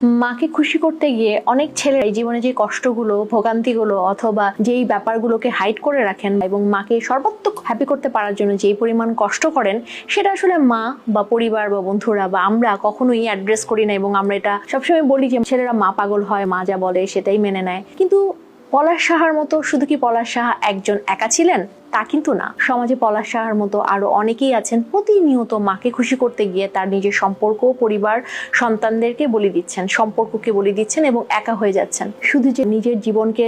মাকে খুশি করতে গিয়ে অনেক ছেলেরা এই জীবনে যে কষ্টগুলো, ভোগান্তিগুলো অথবা যেই ব্যাপারগুলোকে হাইড করে রাখেন এবং মাকে সর্বাত্মক হ্যাপি করতে পারার জন্য যেই পরিমাণ কষ্ট করেন, সেটা আসলে মা বা পরিবার বা বন্ধুরা বা আমরা কখনোই অ্যাড্রেস করি না এবং আমরা এটা সবসময় বলি যে ছেলেরা মা পাগল হয়, মা যা বলে সেটাই মেনে নেয়। কিন্তু পলাশ সাহার মতো শুধু কি পলাশ সাহা একজন একা ছিলেন? তা কিন্তু না। সমাজে পলাশ সাহার মতো আরও অনেকেই আছেন প্রতিনিয়ত মাকে খুশি করতে গিয়ে তার নিজের সম্পর্ক, পরিবার, সন্তানদেরকে বলি দিচ্ছেন, সম্পর্ককে বলি দিচ্ছেন এবং একা হয়ে যাচ্ছেন। শুধু যে নিজের জীবনকে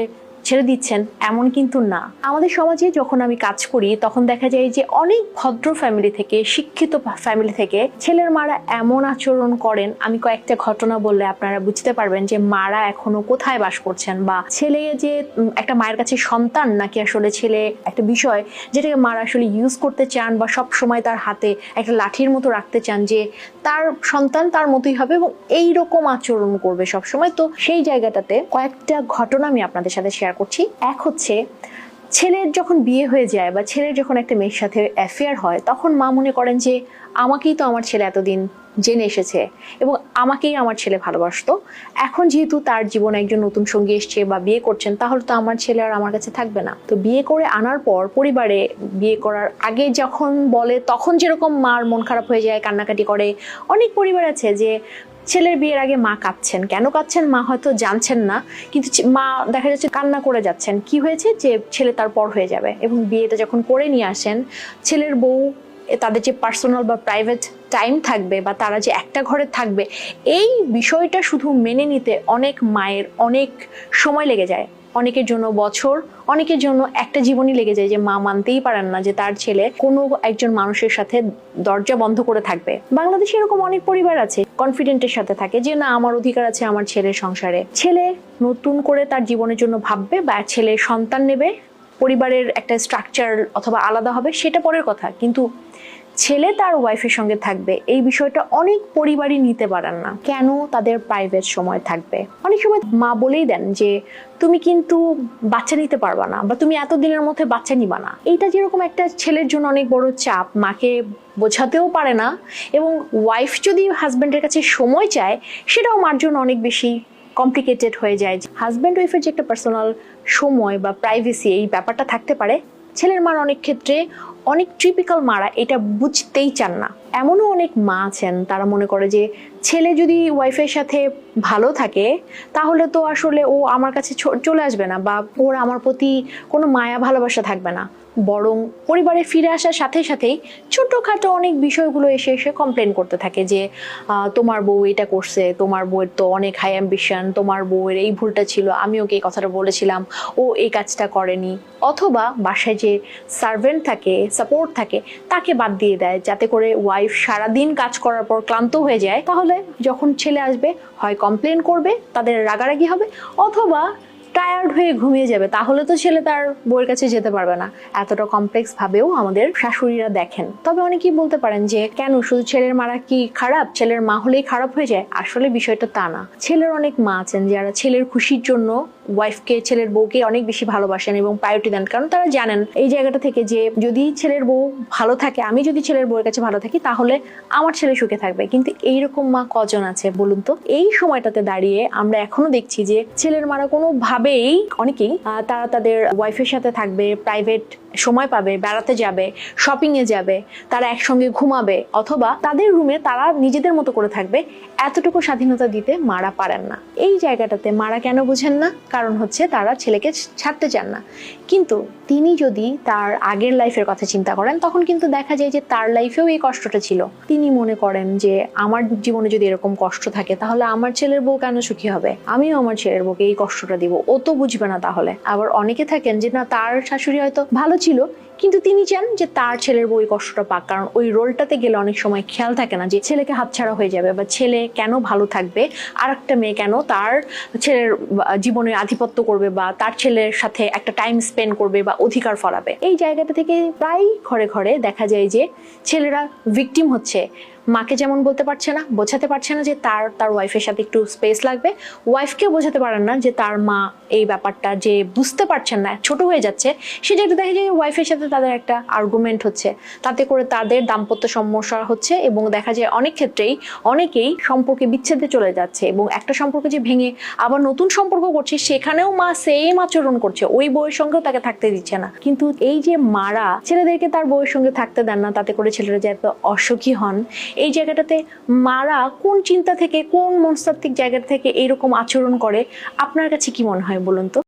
ছেড়ে দিচ্ছেন, এমন কিন্তু না। আমাদের সমাজে যখন আমি কাজ করি, তখন দেখা যায় যে অনেক ভদ্র ফ্যামিলি থেকে, শিক্ষিত ফ্যামিলি থেকে ছেলের মারা এমন আচরণ করেন। আমি কয়েকটা ঘটনা বললে আপনারা বুঝতে পারবেন যে মারা এখনও কোথায় বাস করছেন বা ছেলে যে একটা মায়ের কাছে সন্তান নাকি আসলে ছেলে একটা বিষয় যেটাকে মারা আসলে ইউজ করতে চান বা সব সময় তার হাতে একটা লাঠির মতো রাখতে চান যে তার সন্তান তার মতোই হবে এবং এই রকম আচরণ করবে সব সময় তো সেই জায়গাটাতে কয়েকটা ঘটনা আমি আপনাদের সাথে শেয়ার করছি। এক হচ্ছে, ছেলের যখন বিয়ে হয়ে যায় বা ছেলের যখন একটা মেয়ের সাথে অ্যাফেয়ার হয়, তখন মা মনে করেন যে, আমাকেই তো আমার ছেলে এতদিন জেনে এসেছে এবং আমাকেই আমার ছেলে ভালোবাসতো। এখন যেহেতু তার জীবনে একজন নতুন সঙ্গী এসছে বা বিয়ে করছেন, তাহলে তো আমার ছেলে আর আমার কাছে থাকবে না। তো বিয়ে করে আনার পর পরিবারে বিয়ে করার আগে যখন বলে, তখন যেরকম মার মন খারাপ হয়ে যায়, কান্নাকাটি করে। অনেক পরিবার আছে যে ছেলের বিয়ের আগে মা কাঁদছেন। কেন কাঁদছেন? মা হয়তো জানছেন না, কিন্তু মা দেখা যাচ্ছে কান্না করে যাচ্ছেন। কি হয়েছে? যে ছেলে তার পর হয়ে যাবে এবং বিয়েটা যখন করে নিয়ে আসেন, ছেলের বউ তাদের যে পার্সোনাল বা প্রাইভেট টাইম থাকবে বা তারা যে একটা ঘরে থাকবে, এই বিষয়টা শুধু মেনে নিতে অনেক মায়ের অনেক সময় লেগে যায়। অনেকের জন্য বছর, অনেকের জন্য একটা জীবনই লেগে যায় যে মা মানতেই পারেন না যে তার ছেলে কোনো একজন মানুষের সাথে দরজা বন্ধ করে থাকবে। বাংলাদেশে এরকম অনেক পরিবার আছে কনফিডেন্টের সাথে থাকে যে না, আমার অধিকার আছে আমার ছেলের সংসারে। ছেলে নতুন করে তার জীবনের জন্য ভাববে বা ছেলে সন্তান নেবে, পরিবারের একটা স্ট্রাকচার অথবা আলাদা হবে, সেটা পরের কথা। কিন্তু ছেলে তার ওয়াইফের সঙ্গে থাকবে। এই বিষয়টা অনেক পরিবারই নিতে পারেন না। কেন? তাদের প্রাইভেট সময় থাকবে। অনেক সময় মা বলেই দেন যে, তুমি কিন্তু বাচ্চা নিতে পারবা না বা তুমি এতদিনের মধ্যে বাচ্চা নিবা না। এইটা যেরকম একটা ছেলের জন্য অনেক বড় চাপ, মাকে বোঝাতেও পারে না এবং ওয়াইফ যদি হাজব্যান্ডের কাছে সময় চায়, সেটাও মার জন্য অনেক বেশি কমপ্লিকেটেড হয়ে যায়। হাজব্যান্ড ওয়াইফের যে একটা পার্সোনাল সময় বা প্রাইভেসি এই ব্যাপারটা থাকতে পারে। ছেলের মার অনেক ক্ষেত্রে অনেক ট্রিপিক্যাল মারা এটা বুঝতেই চান না। এমনও অনেক মা আছেন, তারা মনে করে যে ছেলে যদি ওয়াইফের সাথে ভালো থাকে, তাহলে তো আসলে ও আমার কাছে চলে আসবে না বা ওর আমার প্রতি কোনো মায়া, ভালোবাসা থাকবে না। বরং পরিবারে ফিরে আসার সাথে সাথেই ছোটোখাটো অনেক বিষয়গুলো এসে এসে কমপ্লেন করতে থাকে যে তোমার বউ এটা করছে, তোমার বউয়ের তো অনেক হাই অ্যাম্বিশন তোমার বউয়ের এই ভুলটা ছিল, আমি ওকে এই কথাটা বলেছিলাম, ও এই কাজটা করেনি। অথবা বাসায় যে সার্ভেন্ট থাকে সাপোর্ট থাকে, তাকে বাদ দিয়ে দেয়, যাতে করে ওয়াইফ সারাদিন কাজ করার পর ক্লান্ত হয়ে যায়, তাহলে যখন ছেলে আসবে, হয় কমপ্লেন করবে, তাদের রাগারাগি হবে, অথবা টায়ার্ড হয়ে ঘুমিয়ে যাবে। তাহলে তো ছেলে তার বউয়ের কাছে যেতে পারবে না। এতটা কমপ্লেক্স ভাবেও আমাদের শাশুড়িরা দেখেন। তবে অনেকেই বলতে পারেন যে, কেন? শুধু ছেলের মারা কি খারাপ? ছেলের মা হলেই খারাপ হয়ে যায়? আসলে বিষয়টা তা না। ছেলের অনেক মা আছেন যারা ছেলের খুশির জন্য ওয়াইফকে ছেলের বউকে অনেক বেশি ভালোবাসেন এবং প্রায়োরিটি দেন। কারণ তারা জানেন এই জায়গাটা থেকে যে যদি ছেলের বউ ভালো থাকে, আমি যদি ছেলের বউয়ের কাছে ভালো থাকি, তাহলে আমার ছেলে সুখে থাকবে। কিন্তু এইরকম মা কজন আছে বলুন তো? এই সময়টাতে দাঁড়িয়ে আমরা এখনও দেখছি যে ছেলের মারা কোনো ভাবেই অনেকেই তারা তাদের ওয়াইফের সাথে থাকবে প্রাইভেট সময় পাবে, বেড়াতে যাবে শপিং এ যাবে, তারা একসঙ্গে ঘুমাবে, অথবা তাদের রুমে তারা নিজেদের মতো করে থাকবে, এতটুকু স্বাধীনতা দিতে মারা পারেন না। এই জায়গাটাতে মারা কেন বুঝেন না? কারণ হচ্ছে তারা ছেলেকে ছাড়তে চান না। কিন্তু তিনি যদি তার আগের লাইফের কথা চিন্তা করেন, তখন কিন্তু দেখা যায় যে তার লাইফেও এই কষ্টটা ছিল। তিনি মনে করেন যে আমার জীবনে যদি এরকম কষ্ট থাকে, তাহলে আমার ছেলের বউ কেন সুখী হবে? আমিও আমার ছেলের বউকে এই কষ্টটা দিব। ও তো বুঝবে না তাহলে। আবার অনেকে থাকেন যে, না, তার শাশুড়ি হয়তো ভালো ছিল কিন্তু তিনি চান যে তার ছেলের বই কষ্টটা পাক, কারণ ওই রোলটাতে গেলে অনেক সময় খেয়াল থাকে না যে ছেলেকে হাতছাড়া হয়ে যাবে বা ছেলে কেন ভালো থাকবে আর একটা মেয়ে কেন তার ছেলের জীবনে আধিপত্য করবে বা তার ছেলের সাথে একটা টাইম স্পেন্ড করবে বা অধিকার ফলাবে এই জায়গাটা থেকে প্রায় ঘরে ঘরে দেখা যায় যে ছেলেরা ভিকটিম হচ্ছে। মাকে যেমন বলতে পারছে না, বোঝাতে পারছে না যে তার তার ওয়াইফের সাথে একটু স্পেস লাগবে। ওয়াইফকেও বোঝাতে পারেন না যে তার মা এই ব্যাপারটা যে বুঝতে পারছেন না, ছোট হয়ে যাচ্ছে সেটা একটু দেখে যে ওয়াইফের সাথে তাদের একটা আর্গুমেন্ট হচ্ছে। তাতে করে তাদের দাম্পত্য সমস্যা হচ্ছে এবং দেখা যায় অনেক ক্ষেত্রেই অনেকেই সম্পর্কে বিচ্ছেদে চলে যাচ্ছে এবং একটা সম্পর্কে যে ভেঙে আবার নতুন সম্পর্ক করছে, সেখানেও মা সেম আচরণ করছে, ওই বউয়ের সঙ্গেও তাকে থাকতে দিচ্ছে না। কিন্তু এই যে মারা, ছেলেদেরকে তার বউয়ের সঙ্গে থাকতে দেন না, তাতে করে ছেলেরা যে এত অসুখী হন এই জায়গাটাতে মারা কোন চিন্তা থেকে, কোন মনস্তাত্ত্বিক জায়গা থেকে এইরকম আচরণ করে? আপনার কাছে কি মনে হয় বলুন তো?